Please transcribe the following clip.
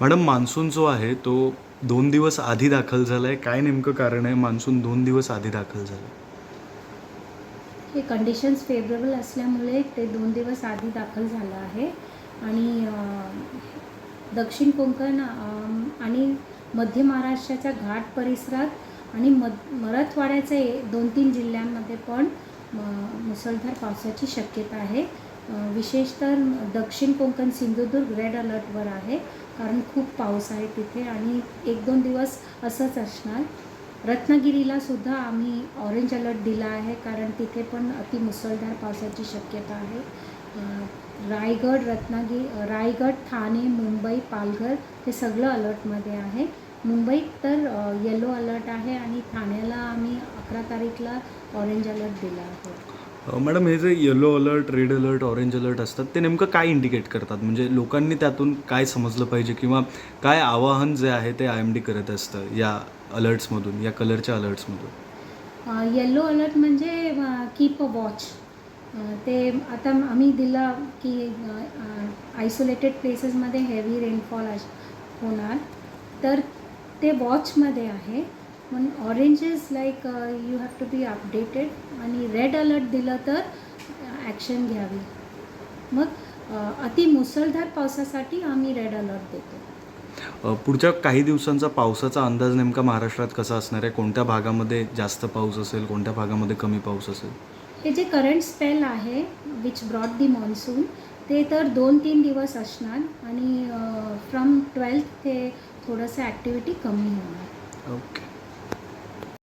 Madam monsoon जो आहे तो दोन दिवस आधी दाखल झाला आहे काय नेमकं कारण आहे मान्सून दोन दिवस आधी दाखल झालं हे कंडिशन्स फेवरेबल असल्यामुळे ते दोन दिवस आधी दाखल झालं आहे. आणि दक्षिण कोकण आणि मध्य महाराष्ट्राच्या घाट परिसरात आणि मध मराठवाड्याचे दोन तीन जिल्ह्यांमध्ये पण मुसळधार पावसाची शक्यता आहे. विशेषतः दक्षिण कोकण सिंधुदुर्ग रेड अलर्टवर आहे कारण खूप पाऊस आहे तिथे आणि एक दोन दिवस असंच असणार. रत्नागिरीला सुद्धा आम्ही ऑरेंज अलर्ट दिला आहे कारण तिथे पण अति मुसळधार पावसाची शक्यता आहे. रायगड रत्नागिरी रायगड ठाणे मुंबई पालघर हे सगळं अलर्टमध्ये आहे. मुंबईत तर येलो अलर्ट आहे आणि ठाण्याला आम्ही अकरा तारीखला ऑरेंज अलर्ट दिला आहे. मॅडम हे जे yellow alert red alert orange alert असतात ते नेमकं काय इंडिकेट करतात? म्हणजे लोकांनी त्यातून काय समजलं पाहिजे किंवा काय आवाहन जे आहे ते आय एम डी करत असतं या अलर्ट्समधून या कलरच्या अलर्ट्समधून येलो अलर्ट म्हणजे कीप अ वॉच ते आता आम्ही दिलं की आयसोलेटेड प्लेसेसमध्ये हेवी रेनफॉल होणार. तर ते वॉचमध्ये आहे. पण orange is like you have to be updated आणि रेड अलर्ट दिलं तर ॲक्शन घ्यावी. मग अ, अति मुसळधार पावसासाठी आम्ही रेड अलर्ट देतो. पुढच्या काही दिवसांचा पावसाचा अंदाज नेमका महाराष्ट्रात कसा असणार आहे? कोणत्या भागामध्ये जास्त पाऊस असेल? कोणत्या भागामध्ये कमी पाऊस असेल? हे जे करंट स्पेल आहे विच ब्रॉड दी मॉन्सून ते तर दोन तीन दिवस असणार. आणि फ्रॉम ट्वेल्थ ते थोडंसं ॲक्टिव्हिटी कमी होणार. ओके